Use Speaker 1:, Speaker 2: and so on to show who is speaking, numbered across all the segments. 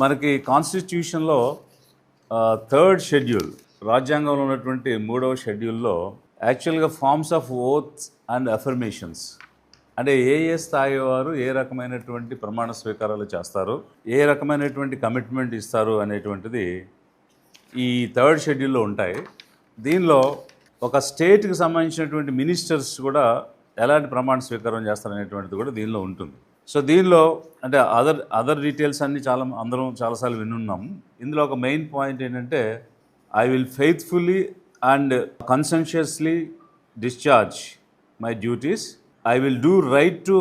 Speaker 1: మనకి కాన్స్టిట్యూషన్లో third schedule రాజ్యాంగంలో ఉన్నటువంటి మూడవ షెడ్యూల్లో యాక్చువల్గా forms of oaths and affirmations. అంటే ఏ ఏ స్థాయి వారు ఏ రకమైనటువంటి ప్రమాణ స్వీకారాలు చేస్తారు ఏ రకమైనటువంటి కమిట్మెంట్ ఇస్తారు అనేటువంటిది ఈ థర్డ్ షెడ్యూల్లో ఉంటాయి. దీనిలో ఒక స్టేట్కి సంబంధించినటువంటి మినిస్టర్స్ కూడా ఎలాంటి ప్రమాణ స్వీకారం చేస్తారనేటువంటిది కూడా దీనిలో ఉంటుంది. సో దీనిలో అంటే అదర్ అదర్ డీటెయిల్స్ అన్ని చాలా అందరం చాలాసార్లు వినున్నాం. ఇందులో ఒక మెయిన్ పాయింట్ ఏంటంటే I will faithfully and conscientiously discharge my duties I will do right to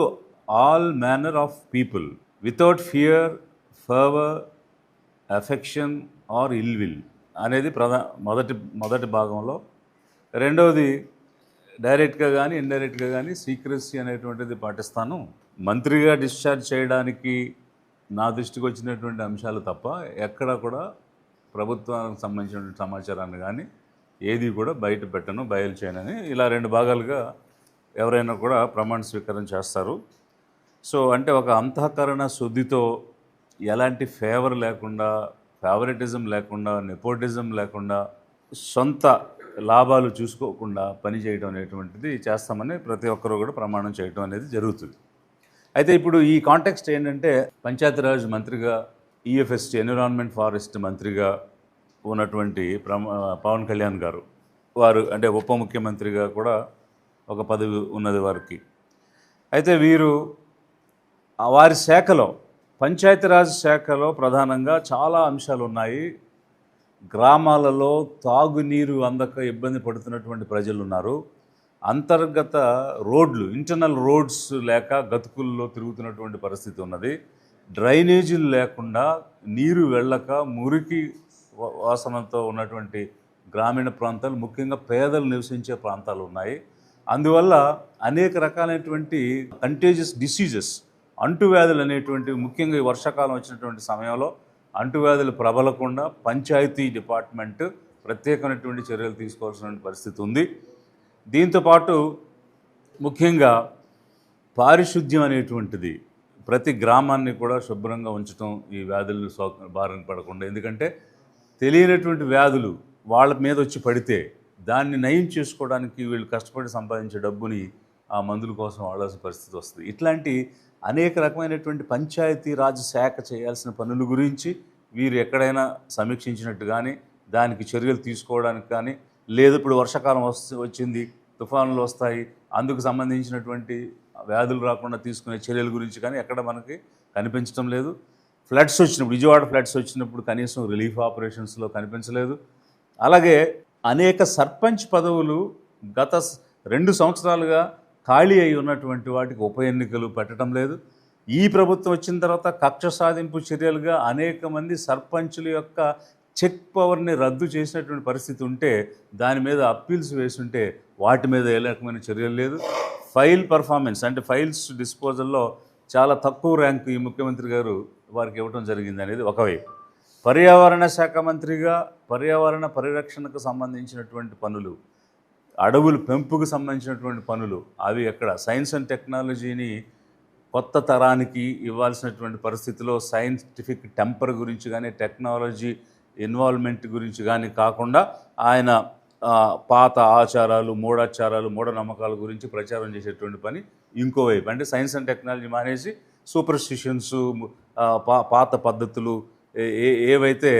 Speaker 1: all manner of people without fear favour affection or ill will అనేది ప్రధా మొదటి మొదటి భాగంలో. రెండవది డైరెక్ట్గా కానీ ఇండైరెక్ట్గా కానీ సీక్రెసీ అనేటువంటిది పాటిస్తాను. మంత్రిగా డిశ్చార్జ్ చేయడానికి నా దృష్టికి వచ్చినటువంటి అంశాలు తప్ప ఎక్కడ కూడా ప్రభుత్వానికి సంబంధించినటువంటి సమాచారాన్ని కానీ ఏది కూడా బయట పెట్టను బయలు చేయనని ఇలా రెండు భాగాలుగా ఎవరైనా కూడా ప్రమాణ స్వీకారం చేస్తారు. సో అంటే ఒక అంతఃకరణ శుద్ధితో ఎలాంటి ఫేవర్ లేకుండా ఫేవరెటిజం లేకుండా నెపోటిజం లేకుండా సొంత లాభాలు చూసుకోకుండా పనిచేయడం అనేటువంటిది చేస్తామని ప్రతి ఒక్కరూ కూడా ప్రమాణం చేయడం అనేది జరుగుతుంది. అయితే ఇప్పుడు ఈ కాంటెక్స్ట్ ఏంటంటే పంచాయతీరాజ్ మంత్రిగా ఈఎఫ్ఎస్టీ ఎన్విరాన్మెంట్ ఫారెస్ట్ మంత్రిగా ఉన్నటువంటి పవన్ కళ్యాణ్ గారు. వారు అంటే ఉప ముఖ్యమంత్రిగా కూడా ఒక పదవి ఉన్నది వారికి. అయితే వీరు వారి శాఖలో పంచాయతీరాజ్ శాఖలో ప్రధానంగా చాలా అంశాలు ఉన్నాయి. గ్రామాలలో తాగునీరు అందక ఇబ్బంది పడుతున్నటువంటి ప్రజలు ఉన్నారు. అంతర్గత రోడ్లు ఇంటర్నల్ రోడ్స్ లేక గతుకుల్లో తిరుగుతున్నటువంటి పరిస్థితి ఉన్నది. డ్రైనేజీలు లేకుండా నీరు వెళ్ళక మురికి వాసనతో ఉన్నటువంటి గ్రామీణ ప్రాంతాలు ముఖ్యంగా పేదలు నివసించే ప్రాంతాలు ఉన్నాయి. అందువల్ల అనేక రకాలైనటువంటి కంటేజియస్ డిసీజెస్ అంటువ్యాధులు అనేటువంటివి ముఖ్యంగా ఈ వర్షాకాలం వచ్చినటువంటి సమయంలో అంటువ్యాధులు ప్రబలకుండా పంచాయతీ డిపార్ట్మెంట్ ప్రత్యేకమైనటువంటి చర్యలు తీసుకోవాల్సిన పరిస్థితి ఉంది. దీంతోపాటు ముఖ్యంగా పారిశుద్ధ్యం అనేటువంటిది ప్రతి గ్రామాన్ని కూడా శుభ్రంగా ఉంచడం ఈ వ్యాధులు సో బారిన పడకుండా. ఎందుకంటే తెలియనటువంటి వ్యాధులు వాళ్ళ మీద వచ్చి పడితే దాన్ని నయం చేసుకోవడానికి వీళ్ళు కష్టపడి సంపాదించే డబ్బుని ఆ మందుల కోసం వాడాల్సిన పరిస్థితి వస్తుంది. ఇట్లాంటి అనేక రకమైనటువంటి పంచాయతీ రాజ్ శాఖ చేయాల్సిన పనుల గురించి వీరు ఎక్కడైనా సమీక్షించినట్టు కానీ దానికి చర్యలు తీసుకోవడానికి కానీ లేదు ఇప్పుడు వర్షాకాలం వస్తు వచ్చింది తుఫానులు వస్తాయి అందుకు సంబంధించినటువంటి వ్యాధులు రాకుండా తీసుకునే చర్యల గురించి కానీ ఎక్కడ మనకి కనిపించడం లేదు. ఫ్లడ్స్ వచ్చినప్పుడు విజయవాడ ఫ్లడ్స్ వచ్చినప్పుడు కనీసం రిలీఫ్ ఆపరేషన్స్లో కనిపించలేదు. అలాగే అనేక సర్పంచ్ పదవులు గత రెండు సంవత్సరాలుగా ఖాళీ అయి ఉన్నటువంటి వాటికి ఉప ఎన్నికలు పెట్టడం లేదు. ఈ ప్రభుత్వం వచ్చిన తర్వాత కక్ష సాధింపు చర్యలుగా అనేక మంది సర్పంచుల యొక్క చెక్ పవర్ని రద్దు చేసినటువంటి పరిస్థితి ఉంటే దాని మీద అప్పీల్స్ వేసుంటే వాటి మీద ఏ రకమైన చర్యలు లేదు. ఫైల్ పర్ఫార్మెన్స్ అంటే ఫైల్స్ డిస్పోజల్లో చాలా తక్కువ ర్యాంక్ ఈ ముఖ్యమంత్రి గారు వారికి ఇవ్వడం జరిగింది అనేది ఒకవైపు పర్యావరణ శాఖ మంత్రిగా పర్యావరణ పరిరక్షణకు సంబంధించినటువంటి పనులు అడవులు పెంపుకు సంబంధించినటువంటి పనులు అవి ఎక్కడ? సైన్స్ అండ్ టెక్నాలజీని కొత్త తరానికి ఇవ్వాల్సినటువంటి పరిస్థితిలో సైంటిఫిక్ టెంపర్ గురించి కానీ టెక్నాలజీ ఇన్వాల్వ్మెంట్ గురించి కానీ కాకుండా ఆయన పాత ఆచారాలు మూఢాచారాలు మూఢనమ్మకాల గురించి ప్రచారం చేసేటువంటి పని ఇంకోవైపు అంటే సైన్స్ అండ్ టెక్నాలజీ మానేసి సూపర్స్టిషన్స్ పాత పద్ధతులు ఏ- ఏ- ఏవైతే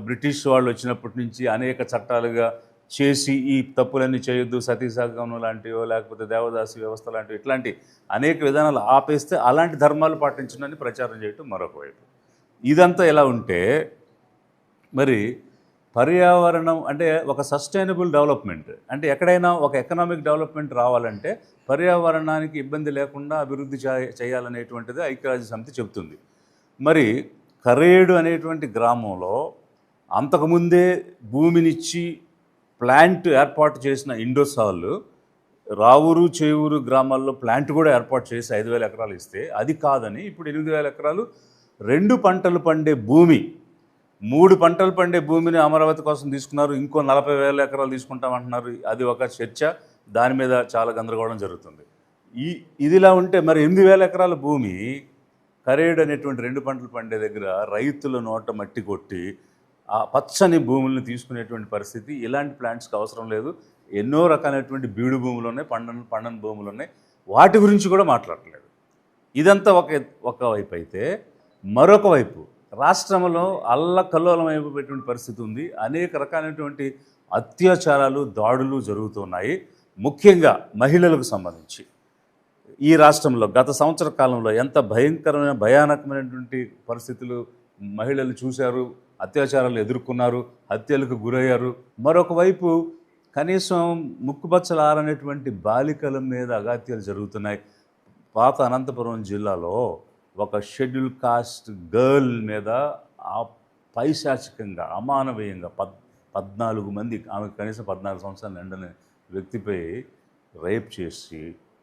Speaker 1: బ్రిటిష్ వాళ్ళు వచ్చినప్పటి నుంచి అనేక చట్టాలుగా చేసి ఈ తప్పులన్నీ చేయొద్దు సతీసాగమనం లాంటివో లేకపోతే దేవదాసి వ్యవస్థ లాంటివి ఇట్లాంటి అనేక విధానాలు ఆపేస్తే అలాంటి ధర్మాలు పాటించనని ప్రచారం చేయటం మరొక వైపు. ఇదంతా ఎలా ఉంటే మరి పర్యావరణం అంటే ఒక సస్టైనబుల్ డెవలప్మెంట్. అంటే ఎక్కడైనా ఒక ఎకనామిక్ డెవలప్మెంట్ రావాలంటే పర్యావరణానికి ఇబ్బంది లేకుండా అభివృద్ధి చేయాలనేటువంటిది ఐక్యరాజ్య సమితి చెబుతుంది. మరి కరేడు అనేటువంటి గ్రామంలో అంతకుముందే భూమినిచ్చి ప్లాంట్ ఏర్పాటు చేసిన ఇండోసాల్ రావూరు చేవూరు గ్రామాల్లో ప్లాంట్ కూడా ఏర్పాటు చేసి ఐదు వేల ఎకరాలు ఇస్తే అది కాదని ఇప్పుడు ఎనిమిది వేల ఎకరాలు రెండు పంటలు పండే భూమి మూడు పంటలు పండే భూమిని అమరావతి కోసం తీసుకున్నారు. ఇంకో నలభై వేల ఎకరాలు తీసుకుంటామంటున్నారు అది ఒక చర్చ. దాని మీద చాలా గందరగోళం జరుగుతుంది. ఈ ఇదిలా ఉంటే మరి ఎనిమిది వేల ఎకరాల భూమి కరేడు అనేటువంటి రెండు పంటలు పండే దగ్గర రైతుల నోట మట్టి కొట్టి ఆ పచ్చని భూములను తీసుకునేటువంటి పరిస్థితి ఇలాంటి ప్లాంట్స్కి అవసరం లేదు. ఎన్నో రకాలైనటువంటి బీడు భూములు ఉన్నాయి పండన పండని భూములు ఉన్నాయి. వాటి గురించి కూడా మాట్లాడలేదు ఇదంతా ఒక ఒక వైపు అయితే మరొక వైపు రాష్ట్రంలో అల్లకల్లోలమైపోయేటువంటి పరిస్థితి ఉంది. అనేక రకాలైనటువంటి అత్యాచారాలు దాడులు జరుగుతున్నాయి. ముఖ్యంగా మహిళలకు సంబంధించి. ఈ రాష్ట్రంలో గత సంవత్సర కాలంలో ఎంత భయంకరమైన భయానకమైనటువంటి పరిస్థితులు మహిళలు చూశారు అత్యాచారాలు ఎదుర్కొన్నారు హత్యలకు గురయ్యారు. మరొక వైపు కనీసం ముక్కుబచ్చలారనేటువంటి బాలికల మీద అగాత్యాలు జరుగుతున్నాయి. పాత అనంతపురం జిల్లాలో ఒక షెడ్యూల్ కాస్ట్ గర్ల్ మీద ఆ పైశాచికంగా అమానవీయంగా పద్ పద్నాలుగు మంది ఆమె కనీసం పద్నాలుగు సంవత్సరాలు నిండని వ్యక్తిపై రేప్ చేసి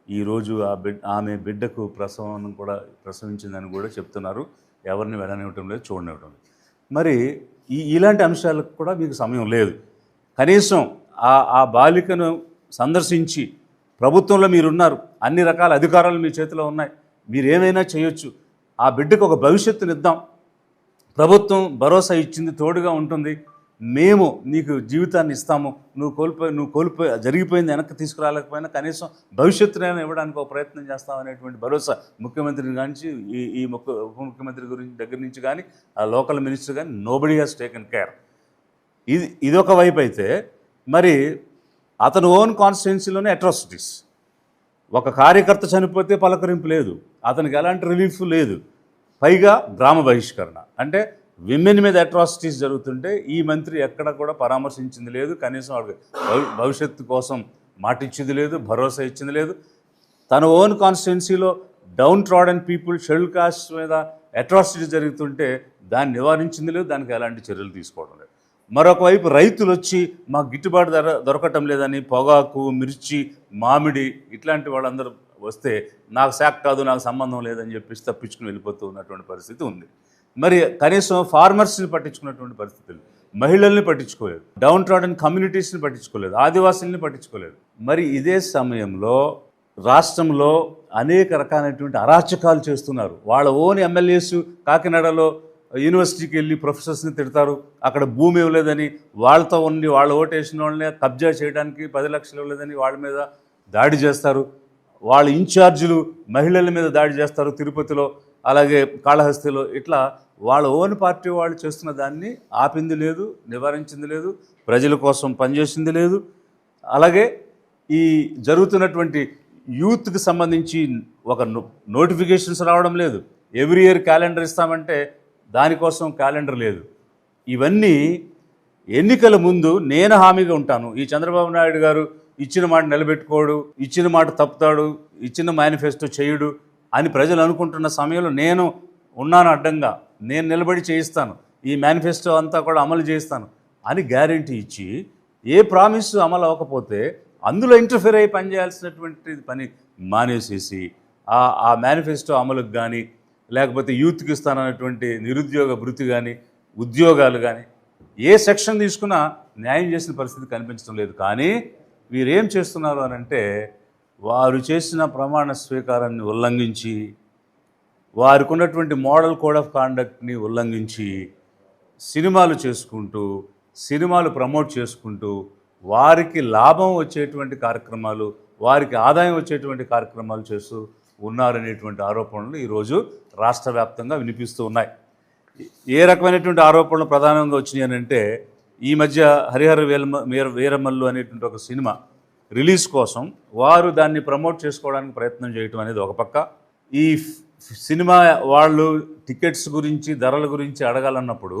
Speaker 1: ఈరోజు ఆ బిడ్ ఆమె బిడ్డకు ప్రసవం కూడా ప్రసవించిందని కూడా చెప్తున్నారు. ఎవరిని వెళ్ళనివ్వటం లేదు చూడనివ్వటం లేదు. మరి ఈ ఇలాంటి అంశాలకు కూడా మీకు సమయం లేదు. కనీసం ఆ ఆ బాలికను సందర్శించి ప్రభుత్వంలో మీరున్నారు అన్ని రకాల అధికారాలు మీ చేతిలో ఉన్నాయి మీరు ఏమైనా చేయొచ్చు ఆ బిడ్డకు ఒక భవిష్యత్తునిద్దాం ప్రభుత్వం భరోసా ఇచ్చింది తోడుగా ఉంటుంది. మేము నీకు జీవితాన్ని ఇస్తాము. నువ్వు కోల్పోయి నువ్వు కోల్పోయి జరిగిపోయింది వెనక్కి తీసుకురాలేకపోయినా కనీసం భవిష్యత్తునైనా ఇవ్వడానికి ఒక ప్రయత్నం చేస్తాం అనేటువంటి భరోసా ముఖ్యమంత్రి నుంచి ఈ ఈ ముఖ్య ఉప ముఖ్యమంత్రి గురించి దగ్గర నుంచి కానీ ఆ లోకల్ మినిస్టర్ కానీ నోబడి హాస్ టేకెన్ కేర్ ఇది ఇదొక వైపు అయితే మరి అతను ఓన్ కాన్స్టిట్యున్సీలోనే అట్రాసిటీస్ ఒక కార్యకర్త చనిపోతే పలకరింపు లేదు. అతనికి ఎలాంటి రిలీఫ్ లేదు. పైగా గ్రామ బహిష్కరణ. అంటే విమెన్ మీద అట్రాసిటీస్ జరుగుతుంటే ఈ మంత్రి ఎక్కడ కూడా పరామర్శించింది లేదు. కనీసం వాడికి భవిష్యత్తు కోసం మాట ఇచ్చింది లేదు భరోసా ఇచ్చింది లేదు. తన ఓన్ కాన్స్టిట్యున్సీలో down trodden people schedule caste మీద అట్రాసిటీస్ జరుగుతుంటే దాన్ని నివారించింది లేదు. దానికి ఎలాంటి చర్యలు తీసుకోవడం లేదు. మరొక వైపు రైతులు వచ్చి మాకు గిట్టుబాటు ధర దొరకటం లేదని పొగాకు మిర్చి మామిడి ఇట్లాంటి వాళ్ళందరూ వస్తే నాకు శాఖ కాదు నాకు సంబంధం లేదని చెప్పేసి తప్పించుకుని వెళ్ళిపోతూ ఉన్నటువంటి పరిస్థితి ఉంది. మరి కనీసం ఫార్మర్స్ని పట్టించుకున్నటువంటి పరిస్థితులు మహిళల్ని పట్టించుకోలేదు. డౌన్ ట్రాడన్ కమ్యూనిటీస్ని పట్టించుకోలేదు. ఆదివాసుల్ని పట్టించుకోలేదు. మరి ఇదే సమయంలో రాష్ట్రంలో అనేక రకాలైనటువంటి అరాచకాలు చేస్తున్నారు. వాళ్ళ ఓన్ ఎమ్మెల్యేస్ కాకినాడలో యూనివర్సిటీకి వెళ్ళి ప్రొఫెసర్స్ని తిడతారు. అక్కడ భూమి ఇవ్వలేదని వాళ్ళతో ఉండి వాళ్ళ ఓటేసిన వాళ్ళని కబ్జా చేయడానికి పది లక్షలు ఇవ్వలేదని వాళ్ళ మీద దాడి చేస్తారు. వాళ్ళ ఇన్ఛార్జీలు మహిళల మీద దాడి చేస్తారు తిరుపతిలో అలాగే కాళహస్తిలో. ఇట్లా వాళ్ళ ఓన్ పార్టీ వాళ్ళు చేస్తున్న దాన్ని ఆపింది లేదు నివారించింది లేదు ప్రజల కోసం పనిచేసింది లేదు. అలాగే ఈ జరుగుతున్నటువంటి యూత్కి సంబంధించి ఒక నో- నోటిఫికేషన్స్ రావడం లేదు. ఎవ్రీ ఇయర్ క్యాలెండర్ ఇస్తామంటే దానికోసం క్యాలెండర్ లేదు. ఇవన్నీ ఎన్నికల ముందు నేను హామీగా ఉంటాను. ఈ చంద్రబాబు నాయుడు గారు ఇచ్చిన మాట నిలబెట్టుకోడు ఇచ్చిన మాట తప్పుతాడు ఇచ్చిన మేనిఫెస్టో చేయడు అని ప్రజలు అనుకుంటున్న సమయంలో నేను ఉన్నాను అడ్డంగా. నేను నిలబడి చేయిస్తాను. ఈ మేనిఫెస్టో అంతా కూడా అమలు చేయిస్తాను అని గ్యారంటీ ఇచ్చి ఏ ప్రామిస్ అమలు అవ్వకపోతే అందులో ఇంటర్ఫియర్ అయ్యి పనిచేయాల్సినటువంటి పని మానేసేసి ఆ ఆ మేనిఫెస్టో అమలుకు కానీ లేకపోతే యూత్కి ఇస్తానన్నటువంటి నిరుద్యోగ భృతి కానీ ఉద్యోగాలు కానీ ఏ సెక్షన్ తీసుకున్నా న్యాయం చేసిన పరిస్థితి కనిపించడం లేదు. కానీ వీరేం చేస్తున్నారు అని అంటే వారు చేసిన ప్రమాణ స్వీకారాన్ని ఉల్లంఘించి వారికి ఉన్నటువంటి మోడల్ కోడ్ ఆఫ్ కాండక్ట్ని ఉల్లంఘించి సినిమాలు చేసుకుంటూ సినిమాలు ప్రమోట్ చేసుకుంటూ వారికి లాభం వచ్చేటువంటి కార్యక్రమాలు వారికి ఆదాయం వచ్చేటువంటి కార్యక్రమాలు చేస్తూ ఉన్నారనేటువంటి ఆరోపణలు ఈరోజు రాష్ట్ర వ్యాప్తంగా వినిపిస్తూ ఉన్నాయి. ఏ రకమైనటువంటి ఆరోపణలు ప్రధానంగా వచ్చినాయి అంటే ఈ మధ్య హరిహర వేలమ వీర వీరమల్లు అనేటువంటి ఒక సినిమా రిలీజ్ కోసం వారు దాన్ని ప్రమోట్ చేసుకోవడానికి ప్రయత్నం చేయటం అనేది ఒక పక్క. ఈ సినిమా వాళ్ళు టికెట్స్ గురించి ధరల గురించి అడగాలన్నప్పుడు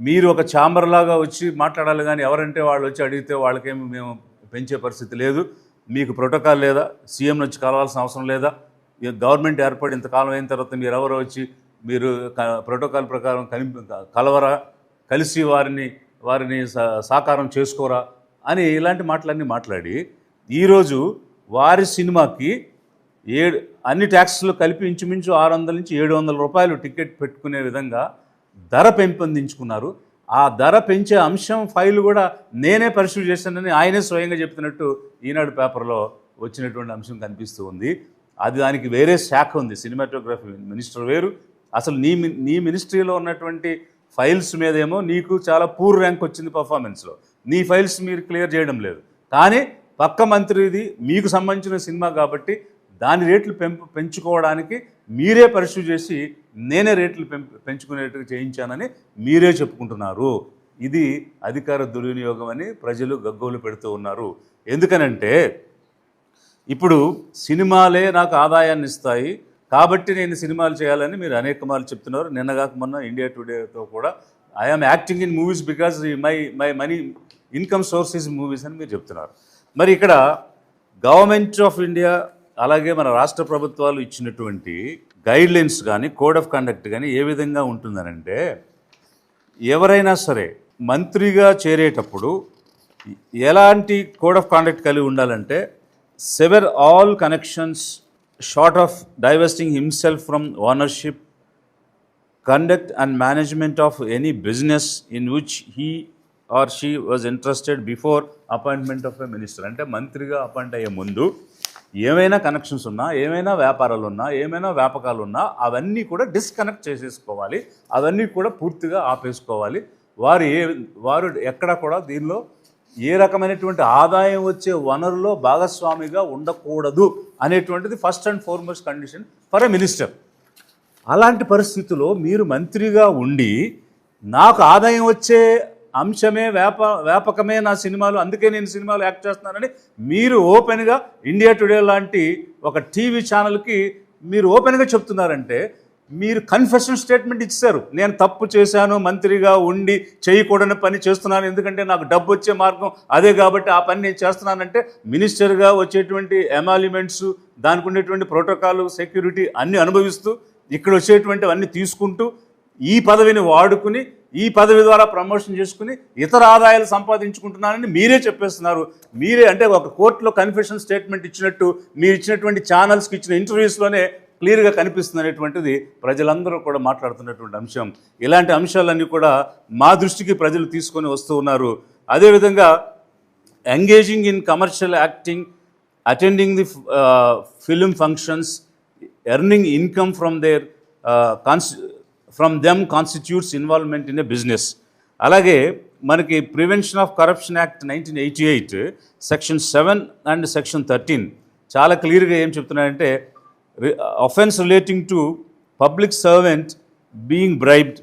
Speaker 1: మీరు ఒక ఛాంబర్లాగా వచ్చి మాట్లాడాలి కానీ ఎవరంటే వాళ్ళు వచ్చి అడిగితే వాళ్ళకేమి మేము పెంచే పరిస్థితి లేదు. మీకు ప్రోటోకాల్ లేదా? సీఎం నుంచి కలవాల్సిన అవసరం లేదా? గవర్నమెంట్ ఏర్పడి ఇంతకాలం అయిన తర్వాత మీరు ఎవరు వచ్చి మీరు ప్రోటోకాల్ ప్రకారం కలి కలవరా? కలిసి వారిని వారిని సాకారం చేసుకోరా? అని ఇలాంటి మాటలన్నీ మాట్లాడి ఈరోజు వారి సినిమాకి ఏడు అన్ని ట్యాక్స్లు కలిపి ఇంచుమించు ఆరు వందల నుంచి ఏడు వందల రూపాయలు టికెట్ పెట్టుకునే విధంగా ధర పెంపొందించుకున్నారు. ఆ ధర పెంచే అంశం ఫైల్ కూడా నేనే పరిశీలి చేశానని ఆయనే స్వయంగా చెప్తున్నట్టు ఈనాడు పేపర్లో వచ్చినటువంటి అంశం కనిపిస్తూ ఉంది. అది దానికి వేరే శాఖ ఉంది. సినిమాటోగ్రఫీ మినిస్టర్ వేరు. అసలు నీ నీ మినిస్ట్రీలో ఉన్నటువంటి ఫైల్స్ మీదేమో నీకు చాలా పూర్ ర్యాంక్ వచ్చింది పర్ఫార్మెన్స్లో నీ ఫైల్స్ మీరు క్లియర్ చేయడం లేదు. కానీ పక్క మంత్రిది మీకు సంబంధించిన సినిమా కాబట్టి దాని రేట్లు పెంపు పెంచుకోవడానికి మీరే పర్సూ చేసి నేనే రేట్లు పెంపు పెంచుకునేట్టుగా చేయించానని మీరే చెప్పుకుంటున్నారు. ఇది అధికార దుర్వినియోగం అని ప్రజలు గగ్గోలు పెడుతూ ఉన్నారు. ఎందుకనంటే ఇప్పుడు సినిమాలే నాకు ఆదాయాన్ని ఇస్తాయి కాబట్టి నేను సినిమాలు చేయాలని మీరు అనేక మార్లు చెప్తున్నారు. నిన్నగాక మొన్న ఇండియా టుడేతో కూడా I am acting in movies because my my money income source movies అని మీరు చెప్తున్నారు. మరి ఇక్కడ గవర్నమెంట్ ఆఫ్ ఇండియా అలాగే మన రాష్ట్ర ప్రభుత్వాలు ఇచ్చినటువంటి గైడ్లైన్స్ కానీ కోడ్ ఆఫ్ కండక్ట్ కానీ ఏ విధంగా ఉంటుందనంటే ఎవరైనా సరే మంత్రిగా చేరేటప్పుడు ఎలాంటి కోడ్ ఆఫ్ కాండక్ట్ కలిగి ఉండాలంటే sever all connections short of divesting himself from ownership conduct and management of any business in which he or she was interested before appointment of a minister అంటే మంత్రిగా అపాయింట్ అయ్యే ముందు ఏమైనా connections ఉన్నా ఏమైనా వ్యాపారాలు ఉన్నా ఏమైనా వ్యాపకాలు ఉన్నా అవన్నీ కూడా డిస్కనెక్ట్ చేసేసుకోవాలి. అవన్నీ కూడా పూర్తిగా ఆపేసుకోవాలి. వారు ఏ వారు ఎక్కడ కూడా దీనిలో ఏ రకమైనటువంటి ఆదాయం వచ్చే వనరులో భాగస్వామిగా ఉండకూడదు అనేటువంటిది first and foremost condition for a minister అలాంటి పరిస్థితుల్లో మీరు మంత్రిగా ఉండి నాకు ఆదాయం వచ్చే అంశమే వ్యాప వ్యాపకమే నా సినిమాలు అందుకే నేను సినిమాలు యాక్ట్ చేస్తున్నానని మీరు ఓపెన్గా ఇండియా టుడే లాంటి ఒక టీవీ ఛానల్కి మీరు ఓపెన్గా చెప్తున్నారంటే మీరు కన్ఫెషన్ స్టేట్మెంట్ ఇచ్చారు. నేను తప్పు చేశాను మంత్రిగా ఉండి చేయకూడని పని చేస్తున్నాను ఎందుకంటే నాకు డబ్బు వచ్చే మార్గం అదే కాబట్టి ఆ పని నేను చేస్తున్నానంటే మినిస్టర్గా వచ్చేటువంటి ఎమాలిమెంట్స్ దానికి ఉండేటువంటి ప్రోటోకాల్ సెక్యూరిటీ అన్నీ అనుభవిస్తూ ఇక్కడ వచ్చేటువంటి అన్నీ తీసుకుంటూ ఈ పదవిని వాడుకుని ఈ పదవి ద్వారా ప్రమోషన్ చేసుకుని ఇతర ఆదాయాలు సంపాదించుకుంటున్నానని మీరే చెప్పేస్తున్నారు. మీరే అంటే ఒక కోర్టులో కన్ఫెషన్ స్టేట్మెంట్ ఇచ్చినట్టు మీరు ఇచ్చినటువంటి ఛానల్స్కి ఇచ్చిన ఇంటర్వ్యూస్లోనే క్లియర్గా కనిపిస్తుంది అనేటువంటిది ప్రజలందరూ కూడా మాట్లాడుతున్నటువంటి అంశం. ఇలాంటి అంశాలన్నీ కూడా మా దృష్టికి ప్రజలు తీసుకొని వస్తూ ఉన్నారు. అదేవిధంగా engaging in commercial acting attending the film functions earning income from their cons from them constituents involvement in a business అలాగే మనకి prevention of corruption act nineteen eighty eight section seven and section thirteen చాలా క్లియర్గా ఏం చెప్తున్నాయంటే offence relating to public servant being bribed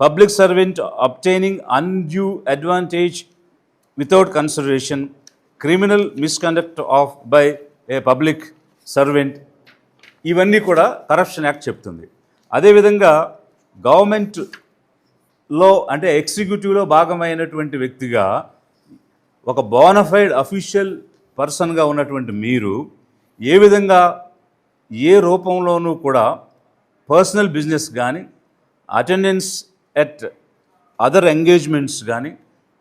Speaker 1: public servant obtaining undue advantage without consideration criminal misconduct of by a public servant ఇవన్నీ కూడా corruption act చెప్తుంది. అదేవిధంగా గవర్నమెంట్లో అంటే ఎగ్జిక్యూటివ్లో భాగమైనటువంటి వ్యక్తిగా ఒక బోనఫైడ్ అఫీషియల్ పర్సన్గా ఉన్నటువంటి మీరు ఏ విధంగా ఏ రూపంలోనూ కూడా పర్సనల్ బిజినెస్ కానీ అటెండెన్స్ ఎట్ అదర్ ఎంగేజ్మెంట్స్ కానీ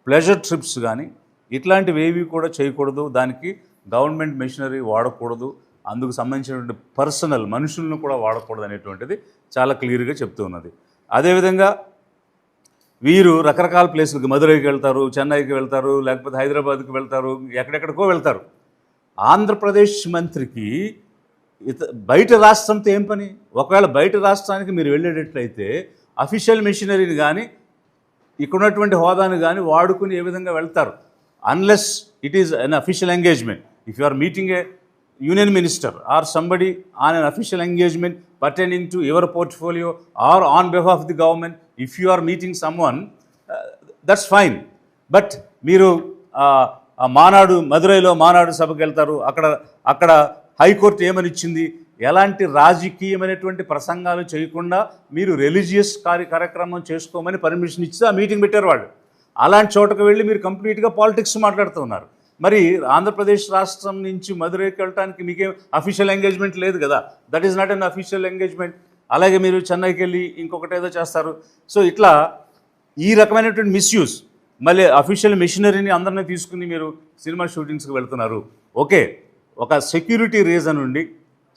Speaker 1: ప్లెజర్ ట్రిప్స్ కానీ ఇట్లాంటివి ఏవి కూడా చేయకూడదు. దానికి గవర్నమెంట్ మెషినరీ వాడకూడదు. అందుకు సంబంధించినటువంటి పర్సనల్ మనుషులను కూడా వాడకూడదు అనేటువంటిది చాలా క్లియర్గా చెప్తూ ఉన్నది. అదేవిధంగా వీరు రకరకాల ప్లేసులకి మదురైకి వెళ్తారు చెన్నైకి వెళ్తారు లేకపోతే హైదరాబాద్కి వెళ్తారు ఎక్కడెక్కడికో వెళ్తారు. ఆంధ్రప్రదేశ్ మంత్రికి ఇత బయట రాష్ట్రంతో ఏం పని? ఒకవేళ బయట రాష్ట్రానికి మీరు వెళ్ళేటట్లయితే అఫీషియల్ మిషనరీని కానీ ఇక్కడ ఉన్నటువంటి హోదాను కానీ వాడుకుని ఏ విధంగా వెళ్తారు? Unless it is unofficial engagement. If you are meeting a union minister or somebody on unofficial engagement pertaining to your portfolio or on behalf of the government if you are meeting someone that's fine but మీరు మానాడు మదురైలో మానాడు సభకు వెళ్తారు. అక్కడ అక్కడ high court ఏమని ఇచ్చింది ఎలాంటి రాజకీయమైనటువంటి ప్రసంగాలు చేయకుండా మీరు రిలీజియస్ కార్య కార్యక్రమం చేసుకోమని పర్మిషన్ ఇచ్చి ఆ మీటింగ్ పెట్టారు వాళ్ళు. అలాంటి చోటకు వెళ్ళి మీరు కంప్లీట్గా పాలిటిక్స్ మాట్లాడుతున్నారు మరి ఆంధ్రప్రదేశ్ రాష్ట్రం నుంచి మధురైకి వెళ్ళడానికి మీకేం అఫీషియల్ ఎంగేజ్మెంట్ లేదు కదా? That is not unofficial engagement అలాగే మీరు చెన్నైకి వెళ్ళి ఇంకొకటి ఏదో చేస్తారు. సో ఇట్లా ఈ రకమైనటువంటి మిస్యూస్ మళ్ళీ అఫీషియల్ మిషనరీని అందరినీ తీసుకుని మీరు సినిమా షూటింగ్స్కి వెళ్తున్నారు. ఓకే ఒక సెక్యూరిటీ రీజన్ ఉండి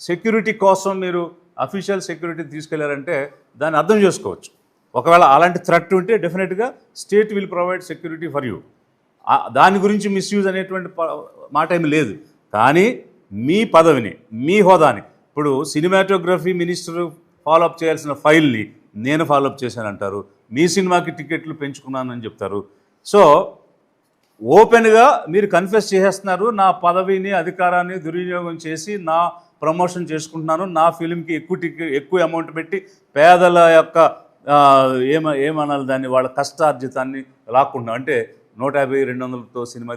Speaker 1: సెక్యూరిటీ కోసం మీరు అఫీషియల్ సెక్యూరిటీ తీసుకెళ్ళారంటే దాన్ని అర్థం చేసుకోవచ్చు. ఒకవేళ అలాంటి థ్రెట్ ఉంటే డెఫినెట్గా state will provide security for you దాని గురించి మిస్యూజ్ అనేటువంటి మాట ఏమి లేదు. కానీ మీ పదవిని మీ హోదాని ఇప్పుడు సినిమాటోగ్రఫీ మినిస్టర్ ఫాలోఅప్ చేయాల్సిన ఫైల్ని నేను ఫాలోఅప్ చేశానంటారు. మీ సినిమాకి టికెట్లు పెంచుకున్నానని చెప్తారు. సో ఓపెన్గా మీరు కన్ఫెస్ చేసేస్తున్నారు. నా పదవిని అధికారాన్ని దుర్వినియోగం చేసి నా ప్రమోషన్ చేసుకుంటున్నాను. నా ఫిలింకి ఎక్కువ టికెట్ ఎక్కువ అమౌంట్ పెట్టి పేదల యొక్క ఏమ ఏమనాలి దాన్ని? వాళ్ళ కష్టార్జితాన్ని లాక్కుంటున్నాం. అంటే నూట యాభై రెండు వందలతో సినిమా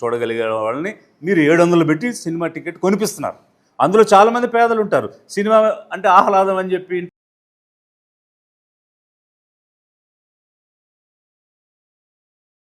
Speaker 1: చూడగలిగే వాళ్ళని మీరు ఏడు వందలు పెట్టి సినిమా టికెట్ కొనిపిస్తున్నారు. అందులో చాలామంది పేదలు ఉంటారు సినిమా అంటే ఆహ్లాదం అని చెప్పి